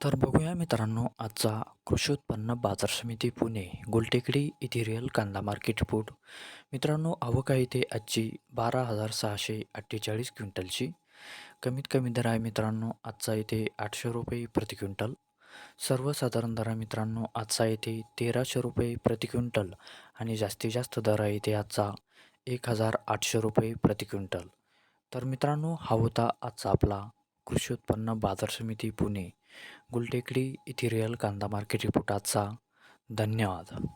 तर बघूया मित्रांनो आजचा कृषी उत्पन्न बाजार समिती पुणे गुलटेकडी येथे रिअल कांदा मार्केट फूड मित्रांनो आवक आहे ते आजची बारा हजार सहाशे अठ्ठेचाळीस क्विंटलची. कमीत कमी दर आहे मित्रांनो आजचा इथे आठशे रुपये प्रति क्विंटल. सर्वसाधारण दर आहे मित्रांनो आजचा येथे तेराशे रुपये प्रति क्विंटल आणि जास्तीत जास्त दर आहे इथे आजचा एक हजार आठशे रुपये प्रति क्विंटल. तर मित्रांनो हा होता आजचा आपला कृषी उत्पन्न बाजार समिती पुणे गुलटेकडी इथे रिअल कांदा मार्केट रिपोर्ट आजचा. धन्यवाद.